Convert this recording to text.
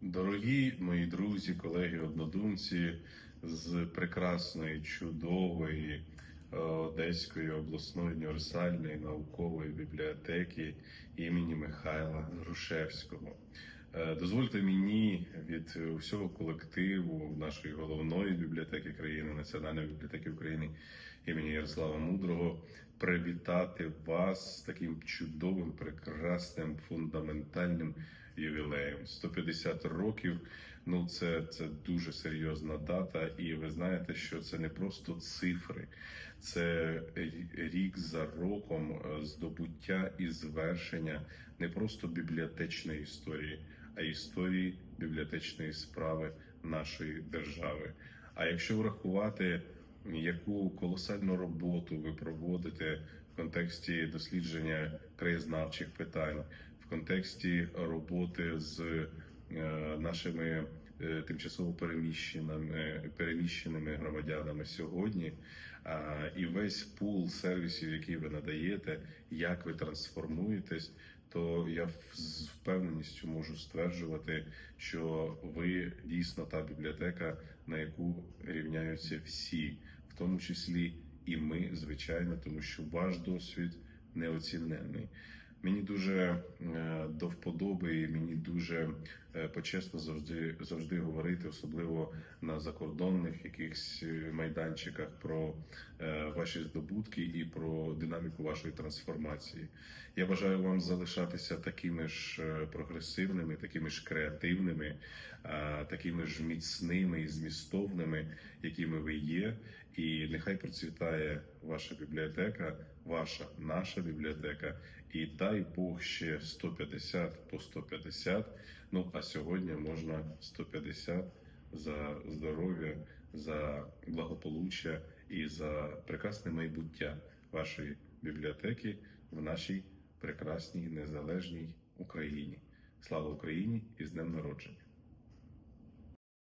Дорогі мої друзі, колеги, однодумці з прекрасної, чудової е, Одеської обласної універсальної наукової бібліотеки імені Михайла Грушевського. Е, Дозвольте мені від усього колективу нашої головної бібліотеки країни, Національної бібліотеки України імені Ярослава Мудрого привітати вас з таким чудовим, прекрасним, фундаментальним ювілеєм. 150 років. Ну, це, це дуже серйозна дата, і ви знаєте, що це не просто цифри, це рік за роком е, здобуття і звершення не просто бібліотечної історії, а історії бібліотечної справи нашої держави. А якщо врахувати, яку колосальну роботу ви проводите в контексті дослідження краєзнавчих питань, контексті роботи з е, нашими е, тимчасово переміщеними переміщеними громадянами сьогодні, і весь пул сервісів, які ви надаєте, як ви трансформуєтесь, то я з впевненістю можу стверджувати, що ви дійсно та бібліотека, на яку рівняються всі, в тому числі і ми, звичайно, тому що ваш досвід неоціненний. Мені дуже е, до вподоби, і мені дуже е, почесно завжди завжди говорити, особливо на закордонних якихось е, майданчиках, про ваші здобутки і про динаміку вашої трансформації. Я бажаю вам залишатися такими ж прогресивними, такими ж креативними, такими ж міцними і змістовними, якими ви є. І нехай процвітає ваша бібліотека, ваша наша бібліотека, і дай Бог ще 150 по 150. Ну а сьогодні можна 150 за здоров'я, за благополуччя і за прекрасне майбуття вашої бібліотеки в нашій прекрасній незалежній Україні. Слава Україні і з днем народження!